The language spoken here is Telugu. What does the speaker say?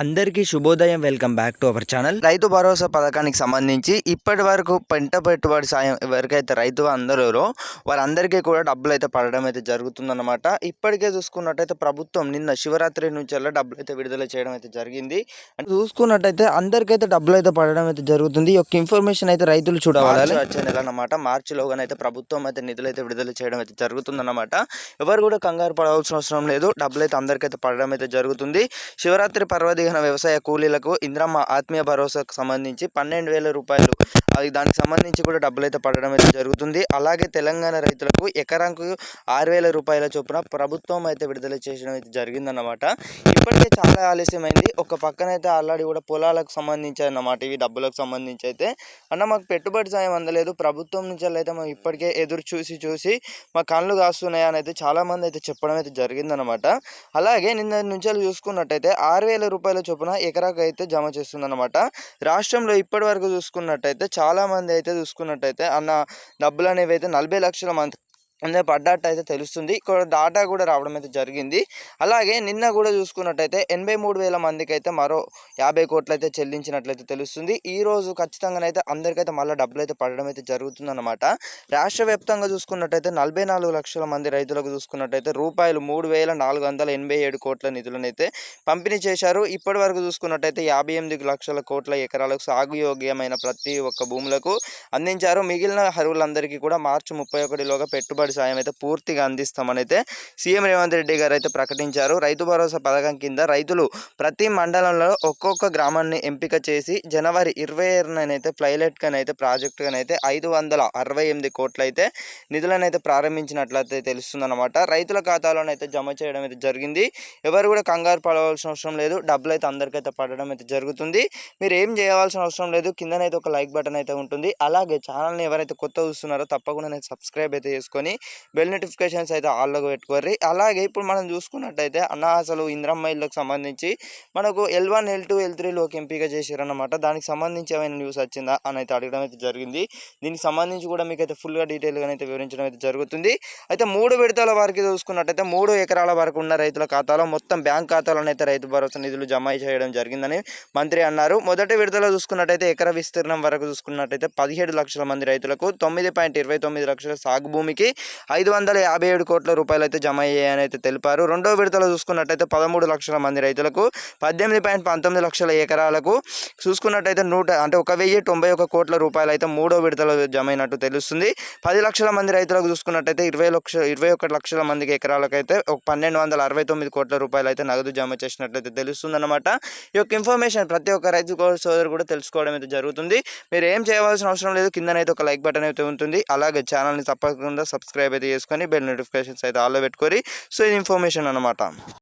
అందరికీ శుభోదయం. Welcome back to our channel Rythu Bharosa పథకానికి సంబంధించి ఇప్పటి వరకు పంట పెట్టుబడి సాయం ఎవరికైతే రైతు అందరూ వారందరికీ కూడా డబ్బులు అయితే పడడం అయితే జరుగుతుందన్నమాట. ఇప్పటికే చూసుకున్నట్టయితే ప్రభుత్వం నిన్న శివరాత్రి నుంచి డబ్బులు అయితే విడుదల చేయడం అయితే జరిగింది. అంటే చూసుకున్నట్టయితే అందరికైతే డబ్బులు అయితే పడడం అయితే జరుగుతుంది. ఈ యొక్క ఇన్ఫర్మేషన్ అయితే రైతులు చూడాలి వచ్చే నెల అనమాట మార్చిలోగానైతే ప్రభుత్వం అయితే నిధులు అయితే విడుదల చేయడం అయితే జరుగుతుందన్నమాట. ఎవరు కూడా కంగారు పడవలసిన అవసరం లేదు. డబ్బులు అయితే అందరికైతే పడడం అయితే జరుగుతుంది. శివరాత్రి పర్వదిన వ్యవసాయ కూలీలకు ఇంద్రమ్మ ఆత్మీయ భరోసాకు సంబంధించి పన్నెండు వేల రూపాయలు. అది దానికి సంబంధించి కూడా డబ్బులు అయితే పడడం అయితే జరుగుతుంది. అలాగే తెలంగాణ రైతులకు ఎకరాకు ఆరు వేల రూపాయల చొప్పున ప్రభుత్వం అయితే విడుదల చేయడం అయితే జరిగిందన్నమాట. ఇప్పటికే చాలా ఆలస్యమైంది. ఒక పక్కన అయితే ఆల్రెడీ కూడా పొలాలకు సంబంధించి అన్నమాట. ఇవి డబ్బులకు సంబంధించి అయితే. అన్న మాకు పెట్టుబడి సాయం అందలేదు. ప్రభుత్వం నుంచి అయితే మేము ఇప్పటికే ఎదురు చూసి చూసి మా కళ్ళు కాస్తున్నాయి అని అయితే చాలామంది అయితే చెప్పడం అయితే జరిగిందనమాట అలాగే నిన్న నుంచి చూసుకున్నట్టయితే ఆరు వేల రూపాయలు చొప్పున ఎకరాకు అయితే జమ చేస్తుందన్నమాట. రాష్ట్రంలో ఇప్పటి వరకు చూసుకున్నట్టయితే చాలామంది అయితే చూసుకున్నట్టయితే అన్న డబ్బులు అనేవి అయితే నలభై లక్షల మంది అంటే పడ్డట్టు అయితే తెలుస్తుంది. ఇక్కడ డాటా కూడా రావడం అయితే జరిగింది. అలాగే నిన్న కూడా చూసుకున్నట్టయితే ఎనభై మూడు వేల మందికి అయితే మరో యాభై కోట్లు అయితే చెల్లించినట్లయితే తెలుస్తుంది. ఈ రోజు ఖచ్చితంగానైతే అందరికైతే మళ్ళీ డబ్బులు అయితే పడడం అయితే జరుగుతుందన్నమాట. రాష్ట్ర వ్యాప్తంగా చూసుకున్నట్టయితే నలభై నాలుగు లక్షల మంది రైతులకు చూసుకున్నట్టయితే రూపాయలు మూడు వేల నాలుగు వందల ఎనభై ఏడు కోట్ల నిధులను అయితే పంపిణీ చేశారు. ఇప్పటి వరకు చూసుకున్నట్టయితే యాభై ఎనిమిది లక్షల కోట్ల ఎకరాలకు సాగు యోగ్యమైన ప్రతి ఒక్క భూములకు అందించారు. మిగిలిన అరువులందరికీ కూడా మార్చి ముప్పై ఒకటిలోగా పెట్టుబడి పెట్టుబడి సాయం అయితే పూర్తిగా అందిస్తామని అయితే సీఎం రేవంత్ రెడ్డి గారు అయితే ప్రకటించారు. రైతు భరోసా పథకం కింద రైతులు ప్రతి మండలంలో ఒక్కొక్క గ్రామాన్ని ఎంపిక చేసి జనవరి ఇరవై ఆరునైతే ఫ్లైలెట్ అయితే ప్రాజెక్ట్ అయితే ఐదు వందల అరవై ఎనిమిది కోట్లయితే నిధులనైతే ప్రారంభించినట్లయితే తెలుస్తుంది ప్రారంభించినట్లయితే తెలుస్తుందన్నమాట. రైతుల ఖాతాలోనైతే జమ చేయడం అయితే జరిగింది. ఎవరు కూడా కంగారు పడవలసిన అవసరం లేదు. డబ్బులు అయితే అందరికైతే పడడం అయితే జరుగుతుంది. మీరు ఏం చేయవలసిన అవసరం లేదు. కిందనైతే ఒక లైక్ బటన్ అయితే ఉంటుంది. అలాగే ఛానల్ని ఎవరైతే కొత్త చూస్తున్నారో తప్పకుండా నేను సబ్స్క్రైబ్ అయితే చేసుకొని బెల్ నోటిఫికేషన్స్ అయితే ఆల్లోకి పెట్టుకోర్రి. అలాగే ఇప్పుడు మనం చూసుకున్నట్టయితే అన్న అసలు ఇంద్రమ్మ ఇళ్ళకు సంబంధించి మనకు L one L two L త్రీలోకి ఎంపిక చేశారన్నమాట దానికి సంబంధించి ఏమైనా న్యూస్ వచ్చిందా అని అయితే అడగడం అయితే జరిగింది. దీనికి సంబంధించి కూడా మీకు అయితే ఫుల్గా డీటెయిల్గా అయితే వివరించడం అయితే జరుగుతుంది. అయితే మూడు విడతల వారికి చూసుకున్నట్టయితే మూడు ఎకరాల వరకు ఉన్న రైతుల ఖాతాలో మొత్తం బ్యాంక్ ఖాతాలోనైతే రైతు భరోసా నిధులు జమ చేయడం జరిగిందని మంత్రి అన్నారు. మొదటి విడతలో చూసుకున్నట్టయితే ఎకర విస్తీర్ణం వరకు చూసుకున్నట్టయితే పదిహేడు లక్షల మంది రైతులకు తొమ్మిది పాయింట్ ఇరవై తొమ్మిది లక్షల సాగు భూమికి ఐదు వందల యాభై ఏడు కోట్ల రూపాయలు అయితే జమ అయ్యాయని అయితే తెలిపారు. రెండో విడతలో చూసుకున్నట్టయితే పదమూడు లక్షల మంది రైతులకు పద్దెనిమిది పాయింట్ పంతొమ్మిది లక్షల ఎకరాలకు చూసుకున్నట్టయితే నూట అంటే ఒక వెయ్యి తొంభై ఒక కోట్ల రూపాయలు అయితే మూడో విడతలో జమ అయినట్టు తెలుస్తుంది. పది లక్షల మంది రైతులకు చూసుకున్నట్టయితే ఇరవై లక్ష ఇరవై ఒకటి లక్షల మందికి ఎకరాలకు అయితే ఒక పన్నెండు వందల అరవై తొమ్మిది కోట్ల రూపాయలు అయితే నగదు జమ చేసినట్లయితే తెలుస్తుంది అనమాట ఈ యొక్క ఇన్ఫర్మేషన్ ప్రతి ఒక్క రైతు సోదరు కూడా తెలుసుకోవడం అయితే జరుగుతుంది. మీరు ఏం చేయవలసిన అవసరం లేదు కిందనైతే ఒక లైక్ బటన్ అయితే ఉంటుంది. అలాగే ఛానల్ని తప్పకుండా సబ్స్క్రైబ్ అయితే చేసుకొని బెల్ నోటిఫికేషన్స్ అయితే ఆల్లో పెట్టుకొని సో ఇది ఇన్ఫర్మేషన్ అనమాట